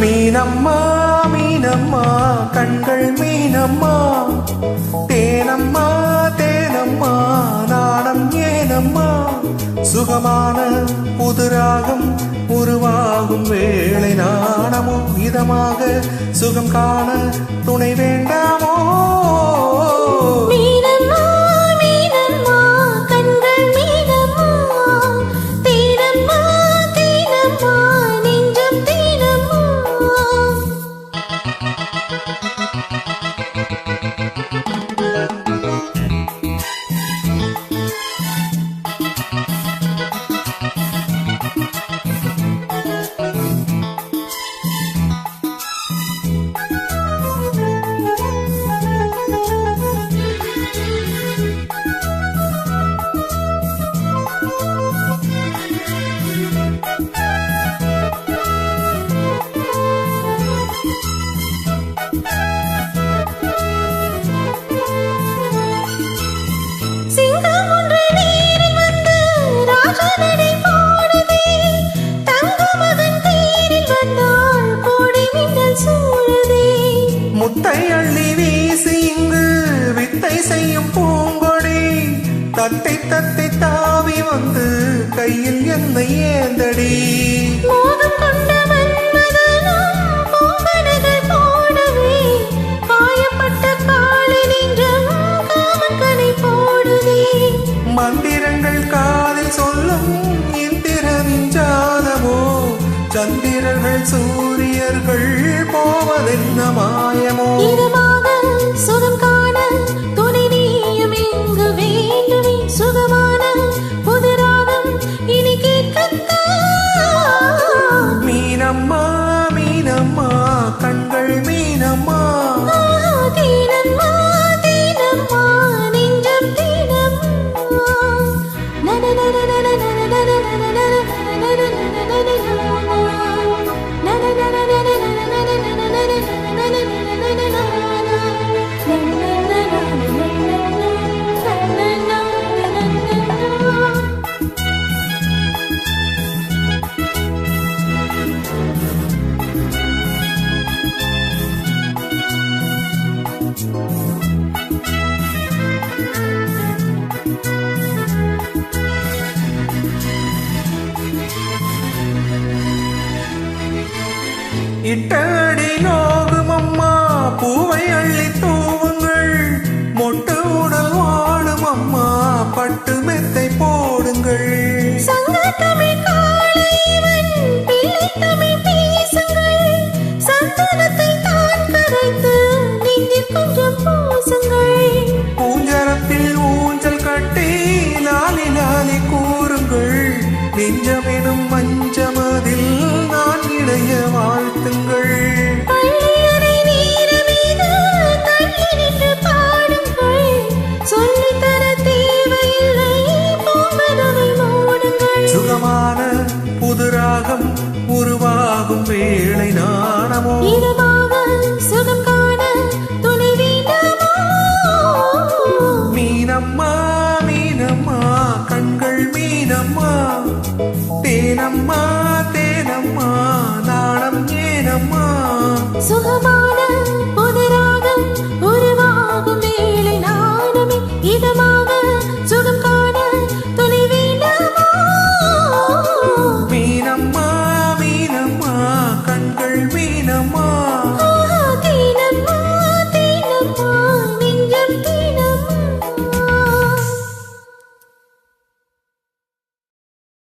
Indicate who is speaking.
Speaker 1: மீனம்மா மீனம்மா கண்கள் மீனம்மா. தேனம்மா தேனம்மா நாணம் ஏனம்மா. சுகமான புதுராகம் உருவாகும் வேளை நாணமும் இதமாக சுகம் காண துணை வேண்டாமோ? முத்தை அள்ளி வீசி இங்கு வித்தை செய்யும் பூங்கொடி. தத்தை தத்தை தாவி வந்து கையில் என்னை ஏந்தடி. மந்திரங்கள் காதில் சொல்லும் சந்திரர்கள் சூரியர்கள் போவதென்ன மாயமோ
Speaker 2: சுகம் காண துணை நீயும் இங்கு வேண்டுமே சுகமான புது ராகம் இனி கேட்கத்தான்
Speaker 1: மீனம்மா மீனம்மா கண்கள் மீனம்மா
Speaker 2: தீனம்மா தீனம்மா நெஞ்சம் தீனம்மா
Speaker 1: இட்டடி நோகும் அம்மா பூவை அள்ளி தூவுங்கள். மொட்டு உடல் வாழும் அம்மா பட்டு மெத்தை போடுங்கள். பூஞ்சரத்தில் ஊஞ்சல் கட்டி லாலி லாலி கூறுங்கள். நெஞ்சமெனும் ராகம் உருவாகும் வேளை நாணமோ?
Speaker 2: சுகம் காண துணை
Speaker 1: மீனம்மா மீனம்மா கண்கள் மீனம்மா. தேனம்மா தேனம்மா நாணம் ஏனம்மா?
Speaker 2: சுகமான